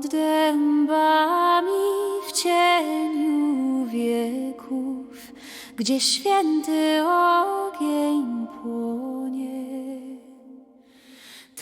Pod dębami w cieniu wieków, gdzie święty ogień płonie.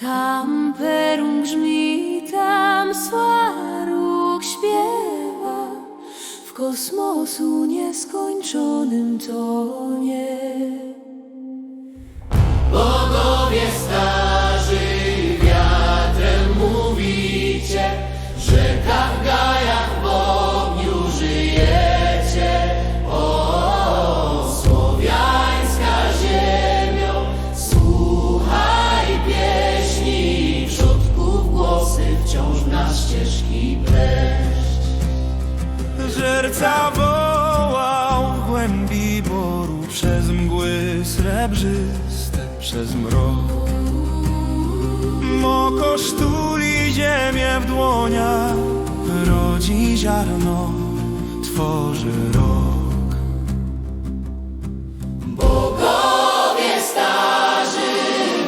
Tam perun grzmi, tam słaruch śpiewa w kosmosu nieskończonym tonie. Żerca wołał w głębi boru przez mgły srebrzyste, przez mrok. Moko sztuli ziemię w dłoniach, rodzi ziarno, tworzy rok. Bogowie starzy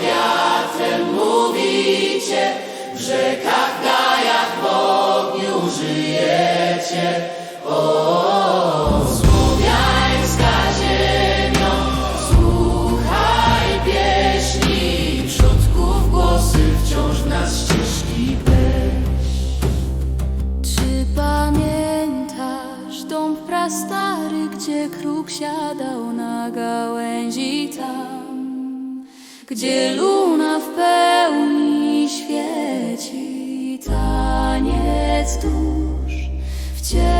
wiatrem mówicie, w rzekach, gajach, w ogniu żyjecie. Prastary, gdzie kruk siadał na gałęzi tam, gdzie luna w pełni świeci, taniec dusz w ciele